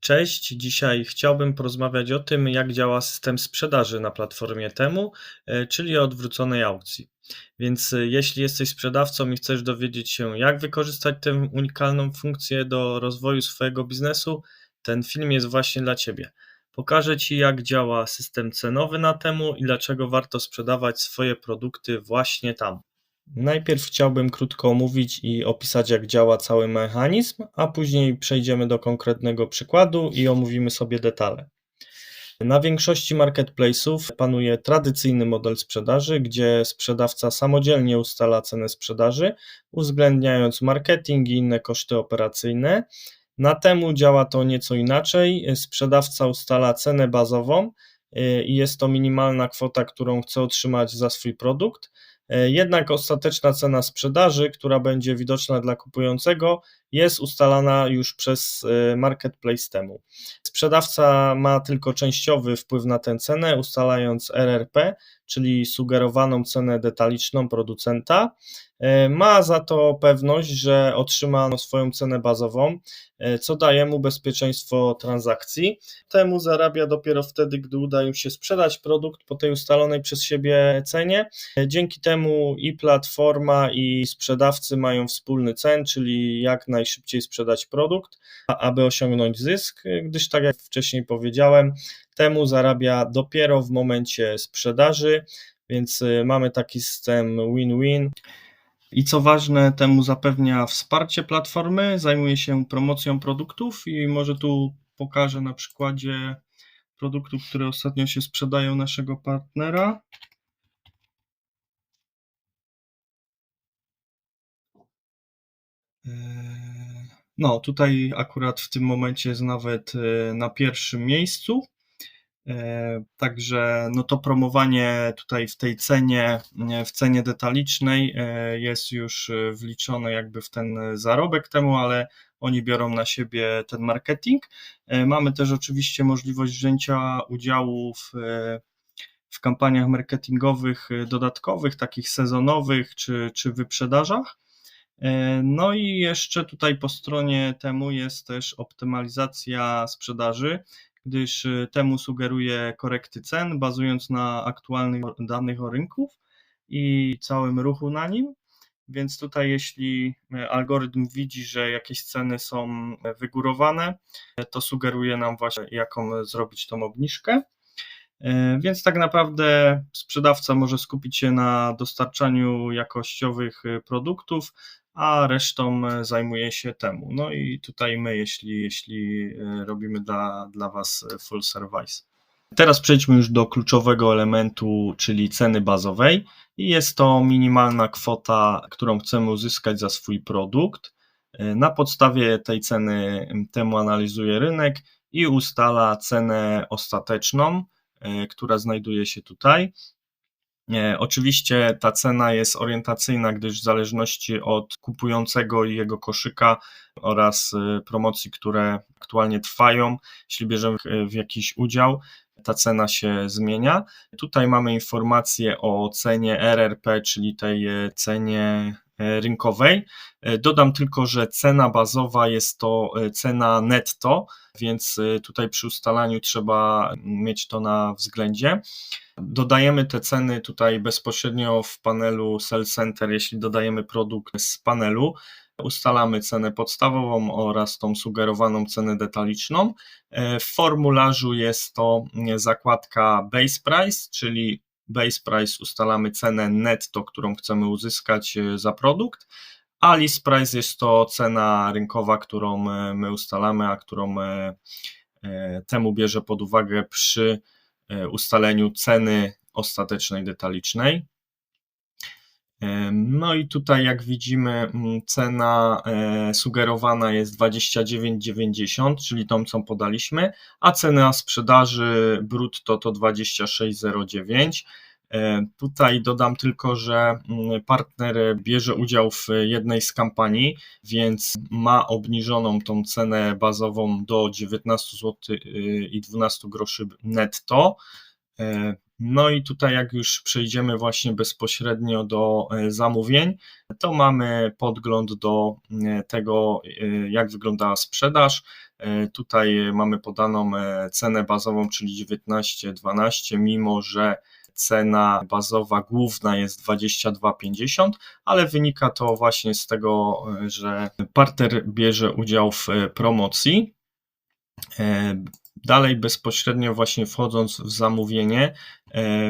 Cześć, dzisiaj chciałbym porozmawiać o tym, jak działa system sprzedaży na platformie Temu, e, czyli odwróconej aukcji. Więc e, jeśli jesteś sprzedawcą i chcesz dowiedzieć się, jak wykorzystać tę unikalną funkcję do rozwoju swojego biznesu, ten film jest właśnie dla Ciebie. Pokażę Ci, jak działa system cenowy na Temu i dlaczego warto sprzedawać swoje produkty właśnie tam. Najpierw chciałbym krótko omówić i opisać, jak działa cały mechanizm, a później przejdziemy do konkretnego przykładu i omówimy sobie detale. Na większości marketplace'ów panuje tradycyjny model sprzedaży, gdzie sprzedawca samodzielnie ustala cenę sprzedaży, uwzględniając marketing i inne koszty operacyjne. Na temu działa to nieco inaczej. Sprzedawca ustala cenę bazową y, i jest to minimalna kwota, którą chce otrzymać za swój produkt jednak ostateczna cena sprzedaży, która będzie widoczna dla kupującego, jest ustalana już przez e, marketplace temu. Sprzedawca ma tylko częściowy wpływ na tę cenę, ustalając RRP, czyli sugerowaną cenę detaliczną producenta. E, ma za to pewność, że otrzyma swoją cenę bazową, e, co daje mu bezpieczeństwo transakcji. Temu zarabia dopiero wtedy, gdy uda im się sprzedać produkt po tej ustalonej przez siebie cenie. E, dzięki temu i platforma, i sprzedawcy mają wspólny cen, czyli jak najszybciej sprzedać produkt, aby osiągnąć zysk, gdyż tak jak wcześniej powiedziałem, temu zarabia dopiero w momencie sprzedaży, więc mamy taki system win-win. I co ważne, temu zapewnia wsparcie platformy, zajmuje się promocją produktów i może tu pokażę na przykładzie produktów, które ostatnio się sprzedają naszego partnera. No, tutaj akurat w tym momencie jest nawet e, na pierwszym miejscu. E, także no to promowanie tutaj w tej cenie, w cenie detalicznej jest już wliczone jakby w ten zarobek temu, ale oni biorą na siebie ten marketing. Mamy też oczywiście możliwość wzięcia udziału w, w kampaniach marketingowych dodatkowych, takich sezonowych czy, czy wyprzedażach. No i jeszcze tutaj po stronie temu jest też optymalizacja sprzedaży, gdyż y, temu sugeruje korekty cen, bazując na aktualnych danych o rynku i całym ruchu na nim. Więc tutaj, jeśli y, algorytm widzi, że jakieś ceny są wygórowane, to sugeruje nam właśnie, jaką zrobić tą obniżkę. Więc tak naprawdę sprzedawca może skupić się na dostarczaniu jakościowych produktów, a resztą e, zajmuje się temu. No i tutaj my, jeśli, jeśli e, robimy dla, dla Was e, full service. Teraz przejdźmy już do kluczowego elementu, czyli ceny bazowej. I jest to minimalna kwota, którą chcemy uzyskać za swój produkt. Na podstawie tej ceny temu analizuje rynek i ustala cenę ostateczną, która znajduje się tutaj. Oczywiście ta cena jest orientacyjna, gdyż w zależności od kupującego i jego koszyka oraz y, promocji, które aktualnie trwają, jeśli bierzemy w jakiś udział, ta cena się zmienia. Tutaj mamy informację o cenie RRP, czyli tej cenie rynkowej. Dodam tylko, że cena bazowa jest to cena netto, więc tutaj przy ustalaniu trzeba mieć to na względzie. Dodajemy te ceny tutaj bezpośrednio w panelu Sell Center, jeśli dodajemy produkt z panelu. Ustalamy cenę podstawową oraz tą sugerowaną cenę detaliczną. W formularzu jest to zakładka Base Price, czyli Base Price ustalamy cenę netto, którą chcemy uzyskać e, za produkt, a List Price jest to cena rynkowa, którą e, my ustalamy, a którą e, temu bierze pod uwagę przy ustaleniu ceny ostatecznej detalicznej. E, no i tutaj jak widzimy cena e, sugerowana jest 29,90, czyli tą co podaliśmy, a cena sprzedaży brutto to 26,09. Tutaj dodam tylko, że partner bierze udział w jednej z kampanii, więc ma obniżoną tą cenę bazową do 19 zł i 12 groszy netto. No i tutaj, jak już przejdziemy właśnie bezpośrednio do e, zamówień, to mamy podgląd do e, tego, e, jak wygląda sprzedaż. Tutaj mamy podaną cenę bazową, czyli 19,12, mimo że cena bazowa główna jest 22,50, ale wynika to właśnie z tego, że partner bierze udział w promocji. Dalej, bezpośrednio właśnie wchodząc w zamówienie,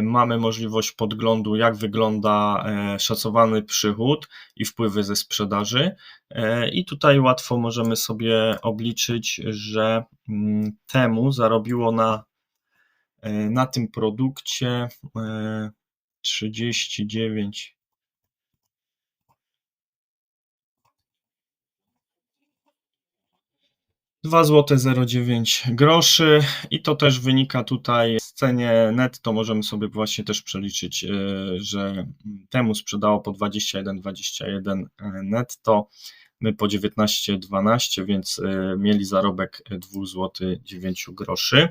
mamy możliwość podglądu, jak wygląda e, szacowany przychód i wpływy ze sprzedaży. E, I tutaj łatwo możemy sobie obliczyć, że mm, temu zarobiło na, e, na tym produkcie e, 39 2 zł 09 groszy i to też wynika tutaj z cenie netto możemy sobie właśnie też przeliczyć, e, że temu sprzedało po 21,21 netto, my po 19,12, więc e, mieli zarobek 2 zł 9 groszy.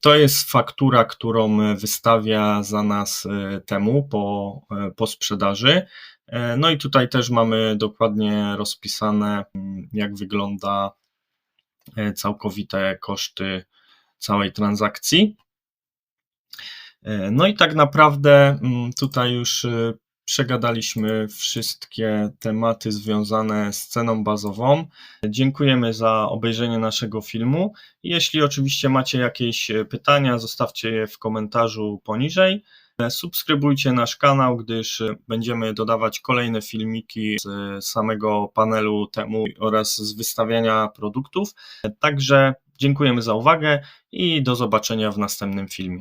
To jest faktura, którą wystawia za nas e, temu po, po sprzedaży. E, No i tutaj też mamy dokładnie rozpisane, mm, jak wygląda e, całkowite koszty całej transakcji. E, No i tak naprawdę mm, tutaj już przegadaliśmy wszystkie tematy związane z ceną bazową. Dziękujemy za obejrzenie naszego filmu. Jeśli oczywiście macie jakieś pytania, zostawcie je w komentarzu poniżej. Subskrybujcie nasz kanał, gdyż e, będziemy dodawać kolejne filmiki z e, samego panelu temu oraz z wystawiania produktów. Także dziękujemy za uwagę i do zobaczenia w następnym filmie.